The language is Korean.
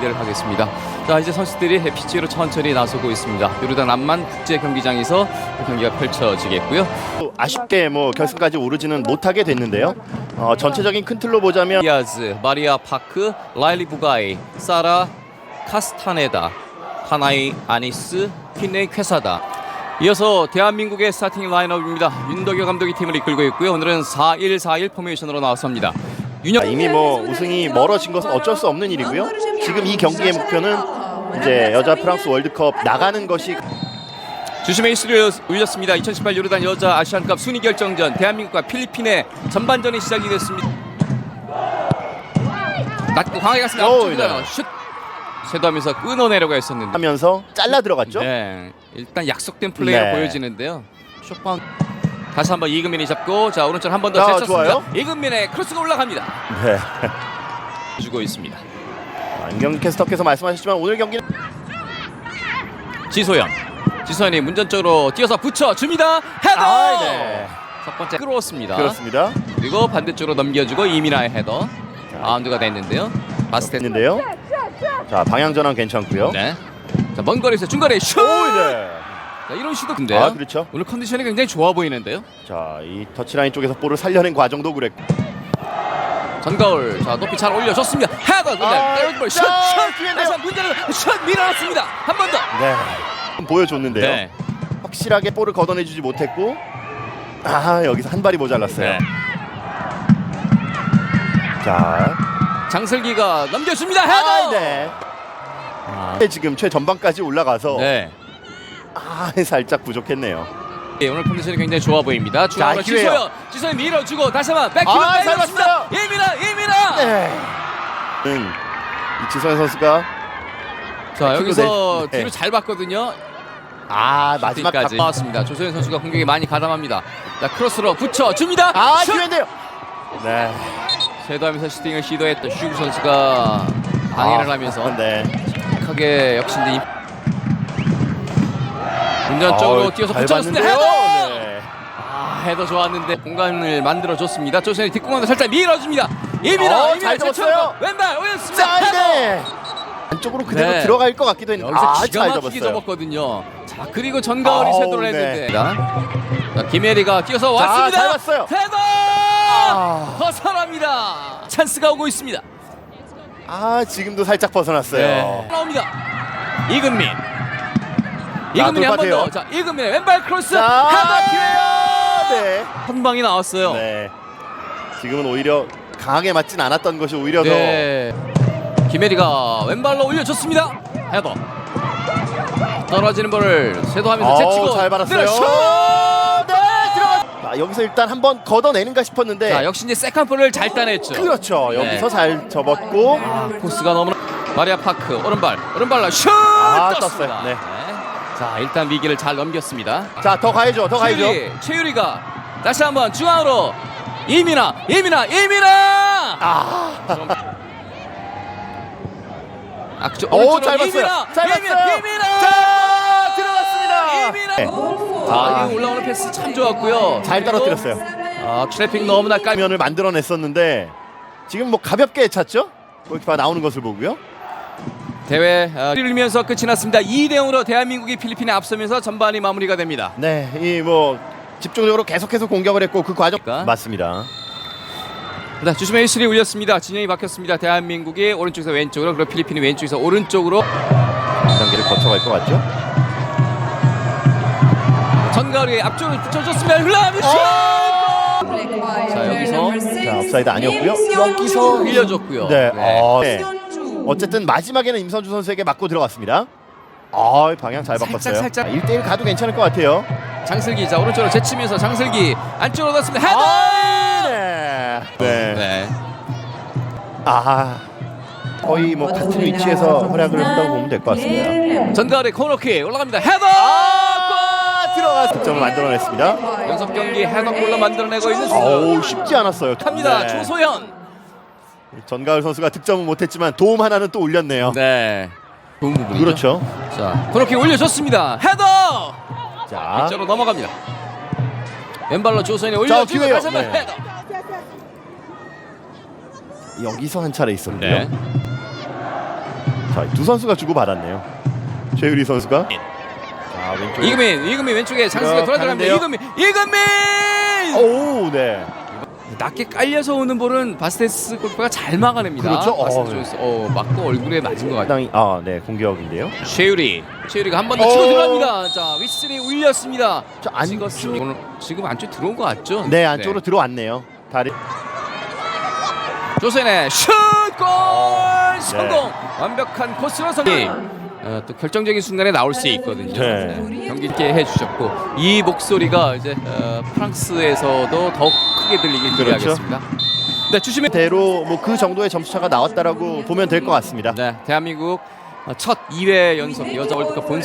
기대를 하겠습니다. 자 이제 선수들이 피치로 천천히 나서고 있습니다. 요르단 암만 국제 경기장에서 경기가 펼쳐지겠고요. 또 아쉽게 뭐 결승까지 오르지는 못하게 됐는데요. 어, 전체적인 큰 틀로 보자면 디아즈, 마리아 파크, 라일리 부가이, 사라 카스타네다, 하나이 아니스, 퀸네이 쾌사다. 이어서 대한민국의 스타팅 라인업입니다. 윤덕여 감독이 팀을 이끌고 있고요. 오늘은 4-1-4-1 포메이션으로 나섭니다. 윤영 이미 뭐 우승이 멀어진 것은 어쩔 수 없는 일이고요. 지금 이 경기의 목표는 이제 여자 프랑스 월드컵 나가는 것이 주심의 이슈를 올렸습니다. 2018 요르단 여자 아시안컵 순위 결정전 대한민국과 필리핀의 전반전이 시작이 됐습니다. 낮고 강하게 갔습니다. 앞쪽으로 네. 슛 쇄도하면서 끊어내려고 했었는데 하면서 잘라 들어갔죠. 네, 일단 약속된 플레이가 네. 보여지는데요. 숏바운 다시 한번 이금민이 잡고 자 오른쪽 한 번더 아, 제쳤습니다. 좋아요. 이금민의 크로스가 올라갑니다. 네. 주고 있습니다. 안경 캐스터께서 말씀하셨지만 오늘 경기는 지소연, 지소연이 문전적으로 뛰어서 붙여 줍니다. 헤더. 아, 네. 첫 번째 끌어왔습니다. 그렇습니다. 그리고 반대쪽으로 넘겨주고 이민아의 헤더 바운드가 됐는데요. 바스켓 있는데요. 자 방향 전환 괜찮고요. 네. 자, 먼 거리에서 중거리 슛. 오, 네. 자, 이런 슛도 근데요. 아 그렇죠. 오늘 컨디션이 굉장히 좋아 보이는데요. 자 이 터치라인 쪽에서 볼을 살려낸 과정도 그랬고. 전가울 자 높이 잘 올려줬습니다. 근데 아, 다운볼 슛. 자, 슛. 다시 한번 문제는 슛 밀어놨습니다. 한 번 더. 네. 보여줬는데요. 네. 확실하게 볼을 걷어내주지 못했고 아 여기서 한 발이 모자랐어요. 네. 자 장슬기가 넘겨줍니다. 헤더. 아, 네. 아, 지금 최전방까지 올라가서 네. 아 살짝 부족했네요. 네, 오늘 컨디션이 굉장히 좋아 보입니다. 중앙으로 기회요. 지소연, 지소연 밀어주고 다시 한번 백키로 아, 잘 때려줍니다. 봤어요. 예민아, 예민아. 네. 음, 이지선 선수가 자 여기서 네. 뒤로 잘 봤거든요. 아 마지막 까지 가... 나왔습니다. 조소연 선수가 공격에 많이 가담합니다. 자 크로스로 붙여 줍니다. 아 슛! 기회인데요. 네. 쇄도하면서 슈팅을 시도했던 슈 선수가 방해를 아, 하면서 네. 크게 역신대 임- 운전적으로 아우, 뛰어서. 봤는데요. 헤더. 네. 아, 헤더 좋았는데 공간을 만들어 줬습니다. 조선이 뒷공간을 살짝 밀어줍니다. 예민아, 어, 잘 제쳐놓고 잡았어요. 왼발 올렸습니다. 자 헤더. 이제 안쪽으로 그대로 네. 들어갈 것 같기도 했는데 여기서 아, 기가 잘 막히게 잡았어요. 접었거든요. 자 그리고 전가을이 아우, 세도를 네. 했는데 자, 김혜리가 뛰어서 자, 왔습니다. 잘 봤어요. 헤더 아. 벗어납니다. 찬스가 오고 있습니다. 아 지금도 살짝 벗어났어요. 네. 나옵니다. 이근민. 이근민이 한번 돌파돼요. 더. 자 이근민의 왼발 크로스 자 헤더 기회요. 네. 한 방이 나왔어요. 네. 지금은 오히려 강하게 맞진 않았던 것이 오히려 네. 김혜리가 왼발로 올려줬습니다. 헤더. 떨어지는 볼을 더 쇄도하면서 어우, 제치고 잘 받았어요. 네 들어가. 자, 여기서 일단 한번 걷어내는가 싶었는데 자 역시 이제 세컨 볼을 잘 따냈죠. 그렇죠. 네. 여기서 잘 접었고 아, 코스가 너무나 마리아 파크 오른발 오른발로 슛 아. 떴어요. 네. 자 일단 위기를 잘 넘겼습니다. 자 더 가야죠. 더 가야죠. 최유리 최유리가 다시 한번 중앙으로 이민아 이민아 이민아 아. 악조 오, 잘 봤어요. 이민아 자, 들어갔습니다. 이민아 네. 아 이거 올라오는 패스 참 좋았고요. 잘 그리고, 떨어뜨렸어요. 아 트래픽 너무나 깔. 면을 만들어냈었는데 지금 뭐 가볍게 찼죠? 골키퍼 나오는 것을 보고요. 대회 아, 를면서 끝이 났습니다. 2대 0으로 대한민국이 필리핀에 앞서면서 전반이 마무리가 됩니다. 네, 이 뭐 집중적으로 계속해서 공격을 했고 그 과정 그러니까. 맞습니다. 자, 주심의 휘슬이 울렸습니다. 진영이 바뀌었습니다. 대한민국이 오른쪽에서 왼쪽으로 그리고 필리핀이 왼쪽에서 오른쪽으로 단계를 거쳐갈 것 같죠? 전가을이 앞쪽으로 붙여줬습니다. 흘러가면 슛! 자, 여기서 자, 업사이드 아니었고요. 여기서 흘려줬고요. 네. 네. 어, 네. 어쨌든 마지막에는 임선주 선수에게 맞고 들어갔습니다. 아, 방향 잘 살짝, 바꿨어요. 살짝. 1대1 가도 괜찮을 것 같아요. 장슬기 자 오른쪽으로 제치면서 장슬기 안쪽으로 넣었습니다. 헤더! 아, 네. 네. 네. 아. 거의 뭐 같은 위치에서 활약을 한다고 보면 될 것 같습니다. 전가을의 코너킥 올라갑니다. 헤더! 아, 들어가서 득점을 만들어냈습니다. 연속 경기 헤더 골로 만들어내고 있는 선수. 쉽지 않았어요. 합니다. 네. 조소연. 전가을 선수가 득점은 못했지만 도움 하나는 또 올렸네요. 네. 좋은 부분이죠. 그렇죠. 자, 코너킥 올려줬습니다. 헤더! 자, 빗자로 넘어갑니다. 왼발로 조선이 자, 올려주고 기회요. 다시 한번 네. 헤더. 여기서 한 차례 있었고요. 네. 자, 두 선수가 주고 받았네요. 최유리 선수가 자, 왼쪽 이금민, 이금민 왼쪽에 장수가 어, 돌아 들어갑니다. 가는데요? 이금민, 이금민. 오, 네. 낮게 깔려서 오는 볼은 바스테스 골프가 잘 막아냅니다. 그렇죠. 어, 바스테스 네. 어, 맞고 얼굴에 맞은 것 같아요. 상당히 아, 네, 공격인데요. 최유리, 최유리가 한 번 더 치고 오. 들어갑니다. 자, 휘슬이 울렸습니다. 자, 안쪽. 찍었습니다. 지금 안쪽 들어온 것 같죠? 네, 안쪽으로 들어왔네요. 다리 조센의 슛골 네. 성공. 완벽한 코스로 성공. 어, 또 결정적인 순간에 나올 수 있거든요. 네. 네, 경기 있게 해주셨고 이 목소리가 이제 어, 프랑스에서도 더욱 크게 들리길 그렇죠. 기대하겠습니다. 네, 주심의 대로 뭐 그 정도의 점수 차가 나왔다라고 보면 될 것 같습니다. 네, 대한민국 어, 첫 2회 연속 여자 월드컵 본선